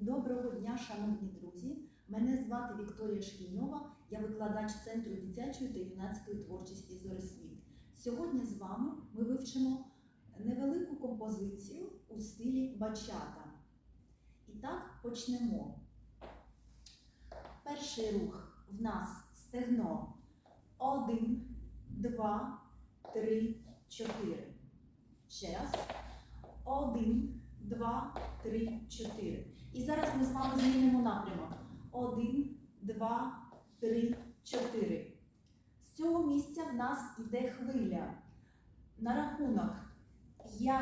Доброго дня, шановні друзі! Мене звати Вікторія Шкільньова, я викладач Центру дитячої та юнацької творчості Зорисвіт. Сьогодні з вами ми вивчимо невелику композицію у стилі бачата. І так почнемо. Перший рух в нас стегно. Один, два, три, чотири. Ще раз. Один, два, три, чотири. І зараз ми з вами змінимо напрямок. Один, два, три, чотири. З цього місця в нас йде хвиля. На рахунок 5,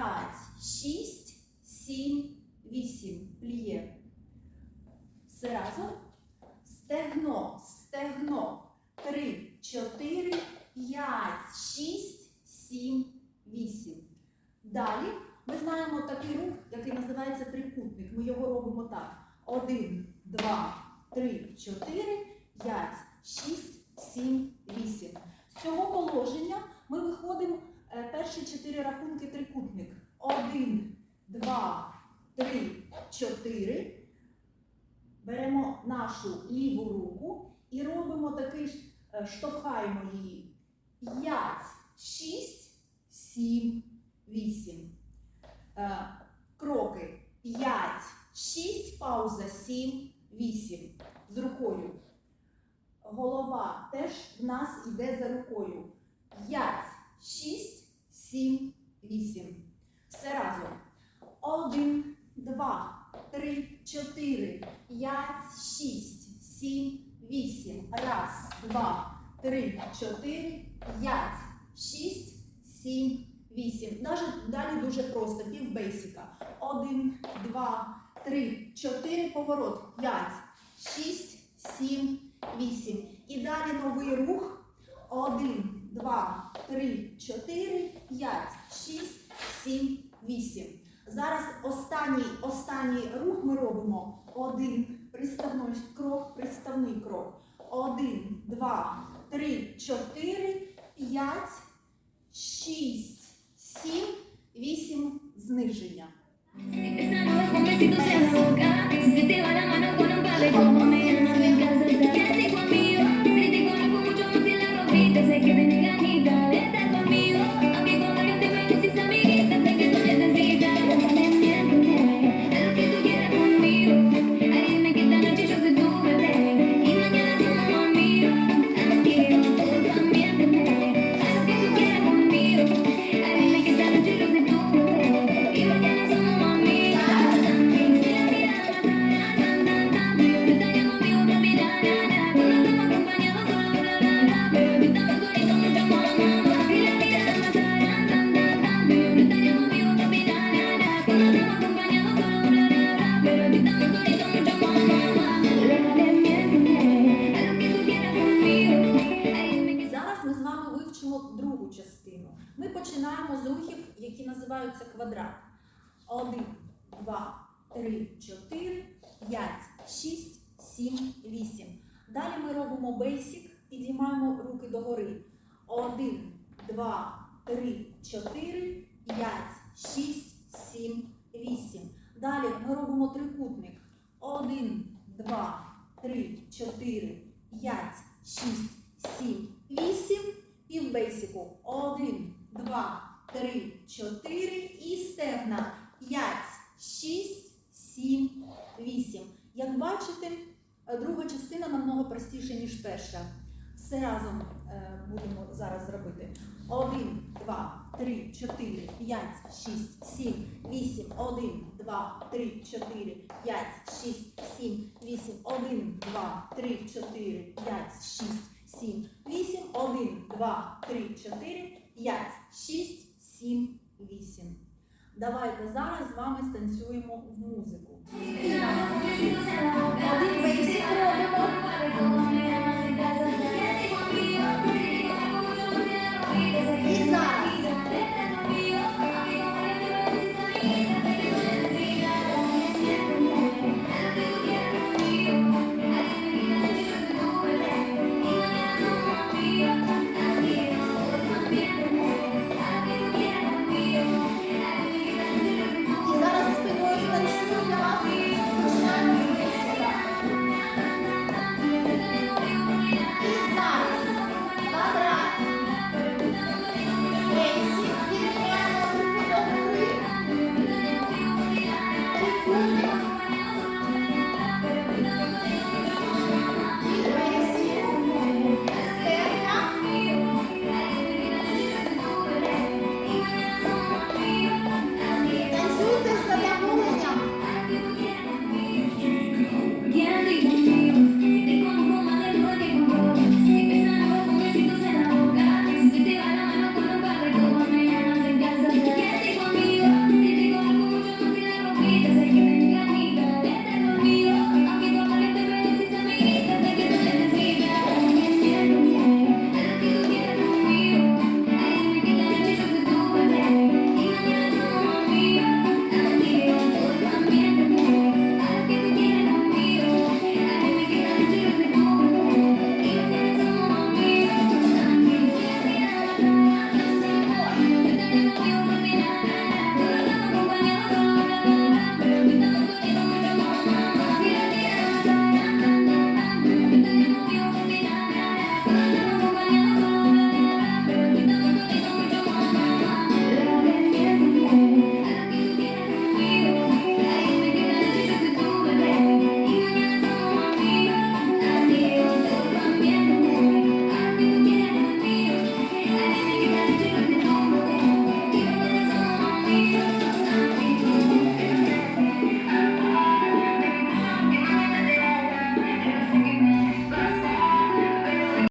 6, 7, 8. Пліє. Все разом. Стегно, стегно. 3, 4, 5, 6, 7, 8. Далі ми знаємо такий рух, який називається трикутник. Ми його робимо так: 1, 2, 3, 4, 5, 6, 7, 8. З цього положення ми виходимо е, перші чотири рахунки трикутник. 1, 2, 3, 4. Беремо нашу ліву руку і робимо такий, е, штовхаємо її. 5, 6, 7, 8. Е, Кроки 5, 6, пауза 7, 8. З рукою. Голова теж в нас йде за рукою. 5, 6, 7, 8. Все разом. 1, 2, 3, 4, 5, 6, 7, 8. Раз, два, три, чотири, п'ять, шість, сім, вісім. Далі дуже просто, пів бейсика. Один, два, три, чотири, поворот. П'ять, шість, сім, вісім. І далі новий рух. Один, два, три, чотири, п'ять, шість, сім, вісім. Зараз останній, останній рух ми робимо. Один, приставний крок, приставний крок. Один, два, три, чотири, п'ять, шість, починаємо з рухів, які називаються квадрат. 1, 2, 3, 4, 5, 6, 7, 8. Далі ми робимо бейсік, підіймаємо руки догори. 1, 2, 3, 4, 5, 6, 7, 8. Далі ми робимо трикутник. 1, 2, 3, 4, 5, 6, два, три, чотири. І стегна. П'ять, шість, сім, вісім. Як бачите, друга частина намного простіша, ніж перша. Все разом е, будемо зараз зробити. Один, два, три, чотири, п'ять, шість, сім, вісім. Один, два, три, чотири, п'ять, шість, сім, вісім. Один, два, три, чотири, п'ять, шість, сім, вісім. Один, два, три, чотири, п'ять, шість, сім, вісім. Давайте зараз з вами